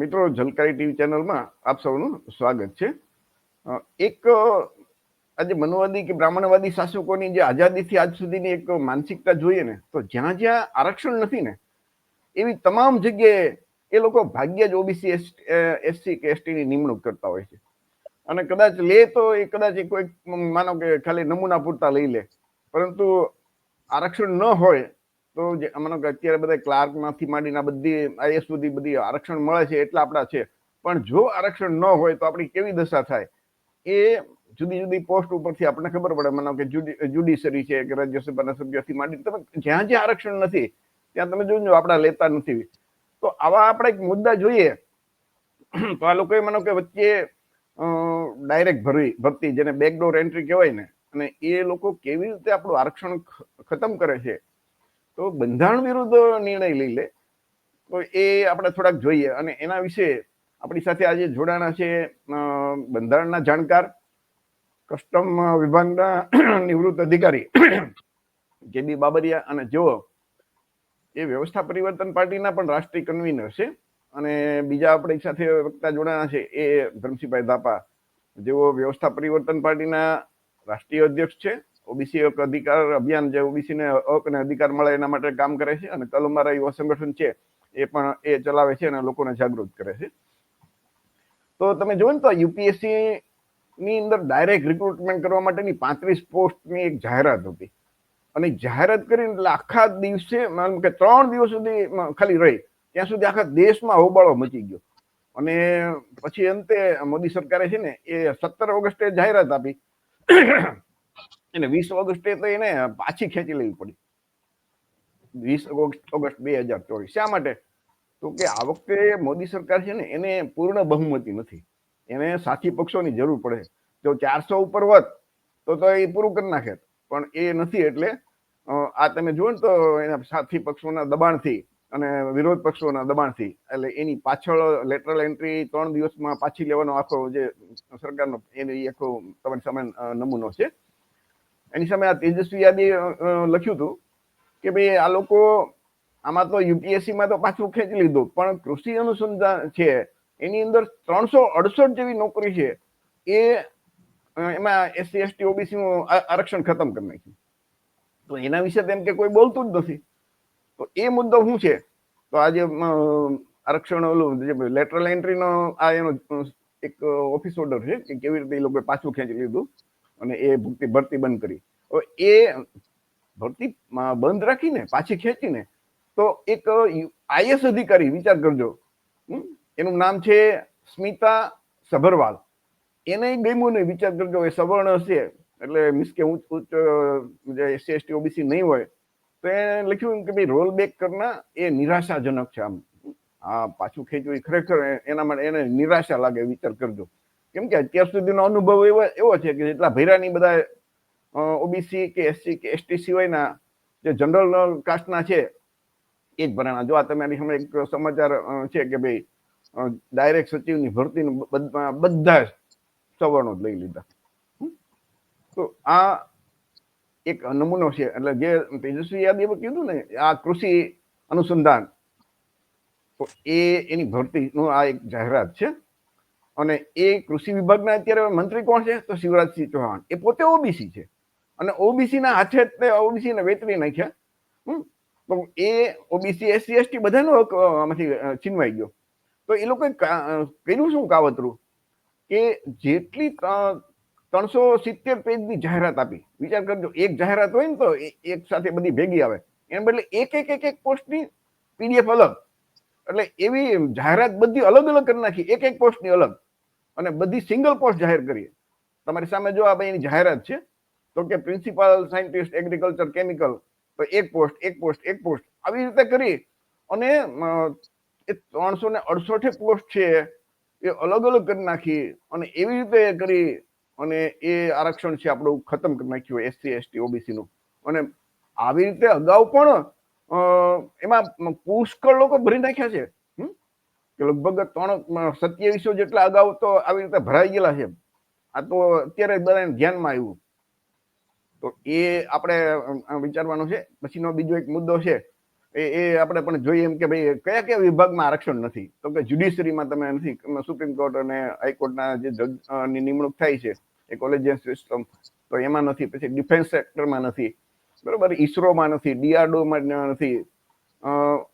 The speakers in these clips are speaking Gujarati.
મિત્રો ઝલકારી ટીવી ચેનલમાં આપ સૌનું સ્વાગત છે. એક આજે મનુવાદી કે બ્રાહ્મણવાદી શાસકોની જે આઝાદીથી આજ સુધીની એક માનસિકતા જોઈએ ને, તો જ્યાં જ્યાં આરક્ષણ નથી ને, એવી તમામ જગ્યાએ એ લોકો ભાગ્યે જ ઓબીસી એસસી કે એસટીની નિમણૂક કરતા હોય છે. અને કદાચ લે તો એ કદાચ કોઈ, માનો કે ખાલી નમૂના પૂરતા લઈ લે. પરંતુ આરક્ષણ ન હોય તો જે માનો કે અત્યારે બધા ક્લાર્કમાંથી માંડીને આ બધી આઈએસ સુધી બધી આરક્ષણ મળે છે એટલા આપણા છે. પણ જો આરક્ષણ ન હોય તો આપણી કેવી દશા થાય? એ જુદી જુદી પોસ્ટ ઉપરથી આપણને ખબર પડે. માનો કે જ્યુડિશરી છે કે રાજ્યસભાના સભ્યથી માંડીને તમે જ્યાં જ્યાં આરક્ષણ નથી, ત્યાં તમે જોજો આપણા લેતા નથી. તો આવા આપણે એક મુદ્દા જોઈએ. તો આ લોકોએ માનો કે વચ્ચે ડાયરેક્ટ ભરવી ભરતી, જેને બેકડોર એન્ટ્રી કહેવાય ને, અને એ લોકો કેવી રીતે આપણું આરક્ષણ ખતમ કરે છે? તો બંધારણ વિરુદ્ધ નિર્ણય લઈ લે. તો એ આપણે થોડાક જોઈએ. અને એના વિશે આપણી સાથે આજે જોડાણા છે બંધારણના જાણકાર, કસ્ટમ વિભાગના નિવૃત્ત અધિકારી, જે બી બાબરિયા અને જેઓ એ વ્યવસ્થા પરિવર્તન પાર્ટીના પણ રાષ્ટ્રીય કન્વીનર છે. અને બીજા આપણી સાથે વક્તા જોડાણા છે એ ધરમસિંહભાઈ ધાપા. જેઓ વ્યવસ્થા પરિવર્તન પાર્ટીના રાષ્ટ્રીય અધ્યક્ષ છે. ઓબીસી હક અધિકાર અભિયાન જે ઓબીસી ને હક અને અધિકાર મળે એના માટે કામ કરે છે અને કલ અમારા યુવા સંગઠન છે એ પણ એ ચલાવે છે અને લોકોને જાગૃત કરે છે. તો તમે જોયું તો યુપીએસસી ની અંદર ડાયરેક્ટ રિક્રુટમેન્ટ કરવા માટેની પાંત્રીસ પોસ્ટની એક જાહેરાત હતી. અને જાહેરાત કરીને એટલે આખા દિવસે માનો કે ત્રણ દિવસ સુધી ખાલી રહી. ત્યાં સુધી આખા દેશમાં હોબાળો મચી ગયો. અને પછી અંતે મોદી સરકારે છે ને એ સત્તર ઓગસ્ટે જાહેરાત આપી. અને વીસ ઓગસ્ટે તો એને પાછી ખેંચી લેવી પડી. વીસ ઓગસ્ટ ઓગસ્ટ બે હજાર ચોવીસ. શા માટે? તો કે આ વખતે મોદી સરકાર છે ને, એને પૂર્ણ બહુમતી નથી. એને સાથી પક્ષોની જરૂર પડે. જો ચારસો ઉપર હોત, તો તો એ પૂરું કરી નાખે. પણ એ નથી એટલે આ તમે જુઓ ને તો એના સાથી પક્ષોના દબાણથી અને વિરોધ પક્ષોના દબાણથી, એટલે એની પાછળ લેટરલ એન્ટ્રી ત્રણ દિવસમાં પાછી લેવાનો આખો જે સરકારનો, એની આખો તમારી સામે નમૂનો છે. એની સામે આ તેજસ્વી યાદી લખ્યું હતું કે ભાઈ આ લોકો આમાં તો યુપીએસસીમાં તો પાછું ખેંચી લીધું, પણ કૃષિ અનુસંધાન છે, એની અંદર ત્રણસો અડસઠ જેવી નોકરી છે, એ એમાં એસસી, એસટી ઓબીસી નું આ- આરક્ષણ ખતમ કરી નાખ્યું. તો એના વિશે તેમ કે કોઈ બોલતું જ નથી. તો એ મુદ્દો શું છે? તો આજે આરક્ષણ ઓલું જે લેટરલ એન્ટ્રીનો આ એનો એક ઓફિસ ઓર્ડર છે કે કેવી રીતે એ લોકોએ પાછું ખેંચી લીધું. અને એ ભૂક્તિ ભરતી બંધ કરી. હવે એ ભરતી બંધ રાખીને, પાછી ખેંચીને, તો એક આઈએસ અધિકારી વિચાર કરજો? એનું નામ છે સ્મિતા સભરવાલ. એને ગમ્યું નહીં વિચાર કરજો એ સવર્ણ હશે, એટલે મીન્સ કે ઉચ્ચ ઉચ્ચ, જે એસસી, એસટી, ઓબીસી નહીં હોય, તો એને લખ્યું કે ભાઈ રોલ બેક કરના એ નિરાશાજનક છે આમ. આ પાછું ખેંચવું એ ખરેખર એના માટે એને નિરાશા લાગે વિચાર કરજો. કેમ કે અત્યાર સુધીનો અનુભવ એવો એવો છે કે જેટલા ભૈરાની બધા ઓબીસી કે એસસી કે એસટી સિવાયના જે જનરલ કાસ્ટના છે, એ જ ભરાણા. જો આ તમારી સામે એક સમાચાર છે કે ભાઈ ડાયરેક્ટ સચિવની ભરતી બધા સવર્ણો જ લઈ લીધા? તો આ એક નમૂનો છે. એટલે જે તેજસ્વી યાદવે કીધું ને, આ કૃષિ અનુસંધાન, તો એ એની ભરતીનું આ એક જાહેરાત છે. અને એ કૃષિ વિભાગના અત્યારે મંત્રી કોણ છે? તો શિવરાજસિંહ ચૌહાણ. એ પોતે ઓબીસી છે. અને ઓબીસીના હાથે જ તે ઓબીસીને વેતરી નાખ્યા? તો એ ઓબીસી એસસી એસટી બધાનો હક આમાંથી છીનવાઈ ગયો. તો એ લોકોએ કર્યું શું કાવતરું? કે જેટલી ત્રણસો સિત્તેર પેજની જાહેરાત આપી. વિચાર કરજો, એક જાહેરાત હોય ને તો એક સાથે બધી ભેગી આવે. એને બદલે એક એક એક એક પોસ્ટની પીડીએફ અલગ. એટલે એવી જાહેરાત બધી અલગ અલગ કરી નાખી. એક એક પોસ્ટની અલગ. અને બધી સિંગલ પોસ્ટ જાહેર કરીએ. તમારી સામે જો આ એની જાહેરાત છે, તો કે પ્રિન્સિપાલ સાયન્ટિસ્ટ એગ્રીકલ્ચર કેમિકલ તો એક પોસ્ટ એક પોસ્ટ એક પોસ્ટ આવી રીતે કરી અને એ ત્રણસો ને અડસઠ પોસ્ટ છે, એ અલગ અલગ કરી નાખી અને એવી રીતે કરી અને એ આરક્ષણ છે આપણું ખતમ કરી નાખ્યું એસસી એસટી ઓબીસી નું. અને આવી રીતે અગાઉ પણ એમાં પુષ્કળ લોકો ભરી નાખ્યા છે? કે લગભગ ત્રણ સત્યાવીસો જેટલા અગાઉ તો આવી રીતે ભરાઈ ગયેલા છે. આ તો અત્યારે બધાને ધ્યાનમાં આવ્યું. તો એ આપણે વિચારવાનું છે. પછીનો બીજો એક મુદ્દો છે. એ એ આપણે પણ જોઈએ એમ કે ભાઈ, કયા કયા વિભાગમાં આરક્ષણ નથી? તો કે જ્યુડિશરીમાં તમે નથી સુપ્રીમ કોર્ટ અને હાઈકોર્ટના જે જજની નિમણૂક થાય છે, એ કોલેજિયન સિસ્ટમ, તો એમાં નથી. પછી ડિફેન્સ સેક્ટરમાં નથી. બરોબર? ઈસરોમાં નથી, ડીઆરડીઓમાં નથી.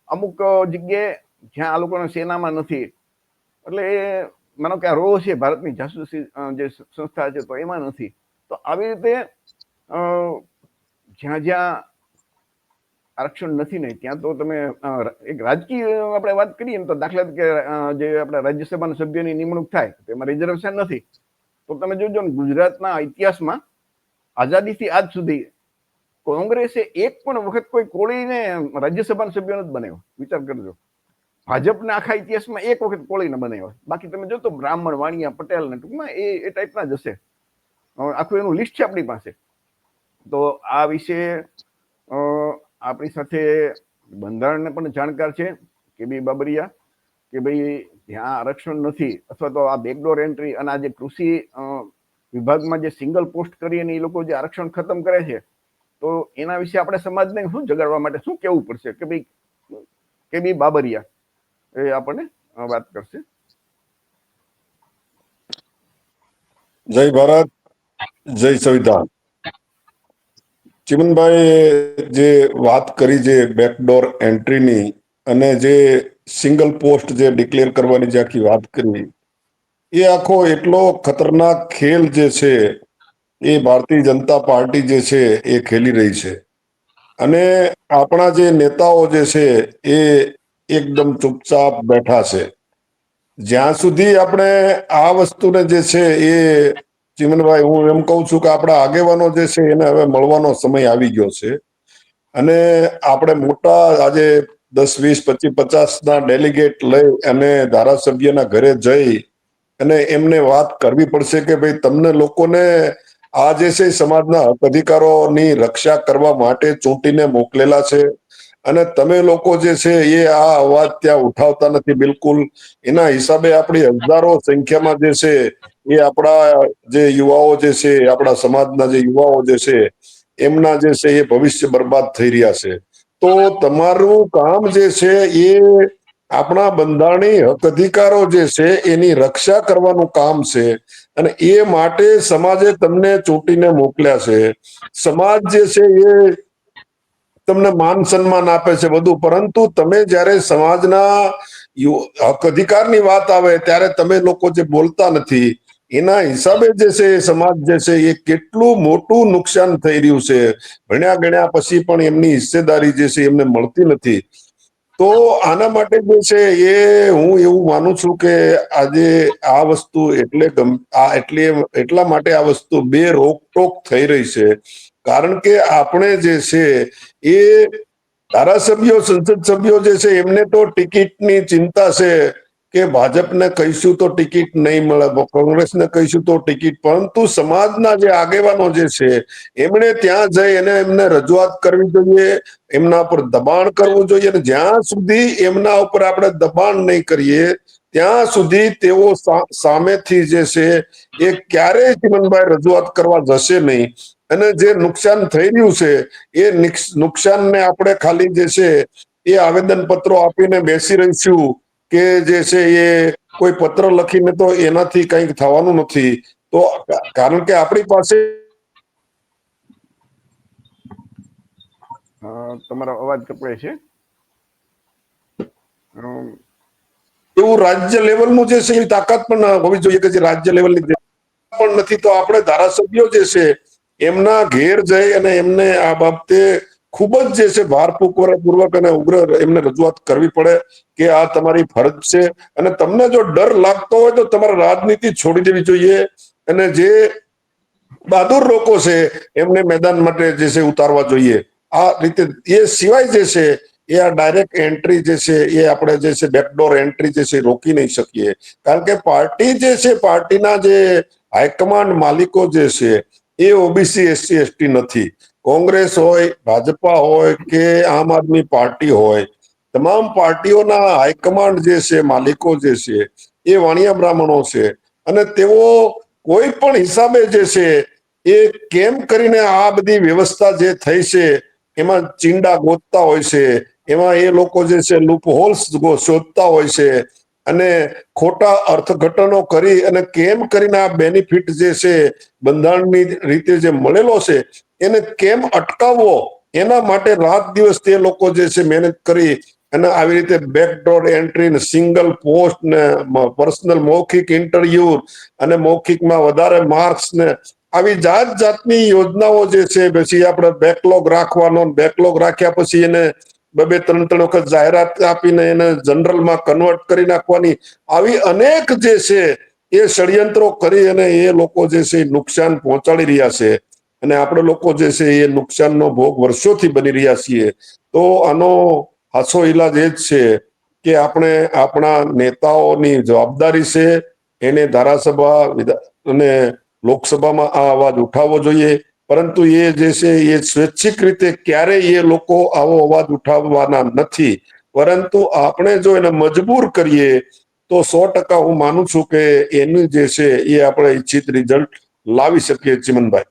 અમુક જગ્યાએ જ્યાં આ લોકોના સેનામાં નથી. એટલે એ માનો કે આ રો છે ભારતની જાસૂસી જે સંસ્થા છે તો એમાં નથી. તો આવી રીતે જ્યાં જ્યાં આરક્ષણ નથી ને ત્યાં તો તમે એક રાજકીય આપણે વાત કરીએ તો દાખલા કે જે આપણા રાજ્યસભાના સભ્યોની નિમણૂક થાય તેમાં રિઝર્વેશન નથી. તો તમે જોજો ને ગુજરાતના ઇતિહાસમાં આઝાદીથી આજ સુધી કોંગ્રેસે એક પણ વખત કોઈ કોળીને રાજ્યસભાના સભ્યો નથી બનાવ્યો. વિચાર કરજો. ભાજપના આખા ઇતિહાસમાં એક વખત કોળીને બનાવ્યો. બાકી તમે જોતો બ્રાહ્મણ, વાણિયા, પટેલ ને ટૂંકમાં એ એ ટાઈપના જ હશે. આખું એનું લિસ્ટ છે આપણી પાસે. તો આ વિશે આપણી સાથે બંધારણને પણ જાણકાર છે કે બી બાબરિયા, કે ભાઈ ત્યાં આરક્ષણ નથી, અથવા તો આ બેકડોર એન્ટ્રી અને આ જે કૃષિ વિભાગમાં જે સિંગલ પોસ્ટ કરી અને એ લોકો જે આરક્ષણ ખતમ કરે છે, તો એના વિશે આપણે સમાજને શું જગાડવા માટે શું કહેવું પડશે? કે ભાઈ, કે બી બાબરિયા એ આપણને વાત કરશે. જય ભારત, જય સંવિધાન. ચિમનભાઈ જે વાત કરી જે બેકડોર એન્ટ્રીની અને જે સિંગલ પોસ્ટ જે ડિક્લેર કરવાની જે આખી વાત કરી, એ આખો એટલો ખતરનાક ખેલ જે છે, એ ભારતીય જનતા પાર્ટી જે છે, એ ખેલી રહી છે. અને આપણા જે નેતાઓ જે છે, એ એકદમ ચૂપચાપ બેઠા છે. જ્યાં સુધી આપણે આ વસ્તુને જે છે એ ચિમનભાઈ, હું એમ કહું છું કે આપણા આગેવાનો જે છે એને હવે મળવાનો સમય આવી ગયો છે. અને આપણે મોટા આજે દસ, વીસ, પચીસ, પચાસના ડેલિગેટ લઈ અને ધારાસભ્યના ઘરે જઈ અને એમને વાત કરવી પડશે કે ભાઈ તમને લોકોને આ જે છે સમાજના હક અધિકારોની રક્ષા કરવા માટે ચૂંટીને મોકલેલા છે. અને તમે લોકો જે છે એ આ અવાજ ત્યાં ઉઠાવતા નથી બિલકુલ. એના હિસાબે આપણી હજારો સંખ્યામાં જે છે એ આપણા જે યુવાઓ જે છે, આપણા સમાજના જે યુવાઓ જે છે, એમના જે છે એ ભવિષ્ય બરબાદ થઈ રહ્યા છે. તો તમારું કામ જે છે એ આપણા બંધારણીય હક અધિકારો જે છે એની રક્ષા કરવાનું કામ છે. અને એ માટે સમાજે તમને ચૂંટીને મોકલ્યા છે. સમાજ જે છે એ તમને માન સન્માન આપે છે બધું. પરંતુ તમે જ્યારે સમાજના હક અધિકારની વાત આવે ત્યારે તમે લોકો જે બોલતા નથી, એના હિસાબે જે છે સમાજ જે છે એ કેટલું મોટું નુકસાન થઈ રહ્યું છે. ભણ્યા ગણ્યા પછી પણ એમની હિસ્સેદારી જે છે એમને મળતી નથી. તો આના માટે જે છે એ હું એવું માનું છું કે આજે આ વસ્તુ એટલે આ એટલે, એટલા માટે આ વસ્તુ બે રોકટોક થઈ રહી છે કારણ કે આપણે જે છે એ ધારાસભ્યો, સંસદ સભ્યો જે છે, એમને તો ટિકિટની ચિંતા છે કે ભાજપને કહીશું તો ટિકિટ નહીં મળે કોંગ્રેસને કહીશું તો ટિકિટ, પરંતુ સમાજના જે આગેવાનો જે છે, એમણે ત્યાં જઈ અને એમને રજૂઆત કરવી જોઈએ, એમના ઉપર દબાણ કરવું જોઈએ અને જ્યાં સુધી એમના ઉપર આપણે દબાણ નહીં કરીએ, ત્યાં સુધી તેઓ સામેથી જે છે એ ક્યારેય ચિમનભાઈ રજૂઆત કરવા જશે નહીં. અને જે નુકસાન થઈ રહ્યું છે એ નિક્સ- નુકસાનને આપણે ખાલી જે છે એ આવેદન પત્રો આપીને બેસી રહીશું કે જે છે એ કોઈ પત્ર લખીને તો એનાથી કંઈક થવાનું નથી. તો કારણ કે આપણી પાસે તમારો અવાજ કપાય છે? એવું રાજ્ય લેવલનું જે છે એ તાકાત પણ હોવી જોઈએ કે જે રાજ્ય લેવલની પણ નથી તો આપણે ધારાસભ્યો જે છે એમના ઘેર જઈ અને એમને આ બાબતે ખૂબ જ જે છે ભારપૂર્વક અને ઉગ્ર એમને રજૂઆત કરવી પડે કે આ તમારી ફરજ છે. અને તમને જો ડર લાગતો હોય તો તમારે રાજનીતિ છોડી દેવી જોઈએ. અને જે બહાદુર લોકો છે એમને મેદાન માટે જે છે ઉતારવા જોઈએ. આ રીતે એ સિવાય જે છે એ આ ડાયરેક્ટ એન્ટ્રી જે છે એ આપણે જે છે બેકડોર એન્ટ્રી જે છે રોકી નહીં શકીએ. કારણ કે પાર્ટી જે છે, પાર્ટીના જે હાઈકમાન્ડ માલિકો જે છે એ ઓબીસી એસસી એસટી નથી. કોંગ્રેસ હોય, ભાજપા હોય કે આમ આદમી પાર્ટી હોય, તમામ પાર્ટીઓના હાઈકમાન્ડ જે છે, માલિકો જે છે, એ વાણિયા બ્રાહ્મણો છે. અને તેઓ કોઈ પણ હિસાબે જે છે, એ કેમ કરીને આ બધી વ્યવસ્થા જે થઈ છે, એમાં ચીંડા ગોતતા હોય છે, એમાં એ લોકો જે છે લૂપ હોલ્સ શોધતા હોય છે અને ખોટા અર્થઘટનો કરી અને કેમ કરીને આ બેનિફિટ જે છે, બંધારણની રીતે જે મળેલો છે, એને કેમ અટકાવવો? એના માટે રાત દિવસ તે લોકો જે છે મહેનત કરી અને આવી રીતે બેકડોર એન્ટ્રી સિંગલ પોસ્ટ ને પર્સનલ મૌખિક ઇન્ટરવ્યુ અને મૌખિકમાં વધારે માર્ક્સ ને આવી જાત જાતની યોજનાઓ જે છે, પછી આપણે બેકલોગ રાખવાનો બેકલોગ રાખ્યા પછી એને બે બે ત્રણ ત્રણ વખત જાહેરાત આપીને એને જનરલમાં કન્વર્ટ કરી નાખવાની. આવી અનેક જે છે, એ ષડયંત્રો કરી અને એ લોકો જે છે નુકસાન પહોંચાડી રહ્યા છે. અને આપણે લોકો જે છે એ નુકસાનનો ભોગ વર્ષોથી બની રહ્યા છીએ. તો આનો હાસો ઈલાજ એ જ છે કે આપણે આપણા નેતાઓની જવાબદારી છે, એને ધારાસભા અને લોકસભામાં આ અવાજ ઉઠાવવો જોઈએ. પરંતુ એ જે છે, એ સ્વૈચ્છિક રીતે ક્યારેય એ લોકો આવો અવાજ ઉઠાવવાના નથી. પરંતુ આપણે જો એને મજબૂર કરીએ, તો સો ટકા હું માનું છું કે એનું જે છે, એ આપણે ઈચ્છિત રિઝલ્ટ લાવી શકીએ ચિમનભાઈ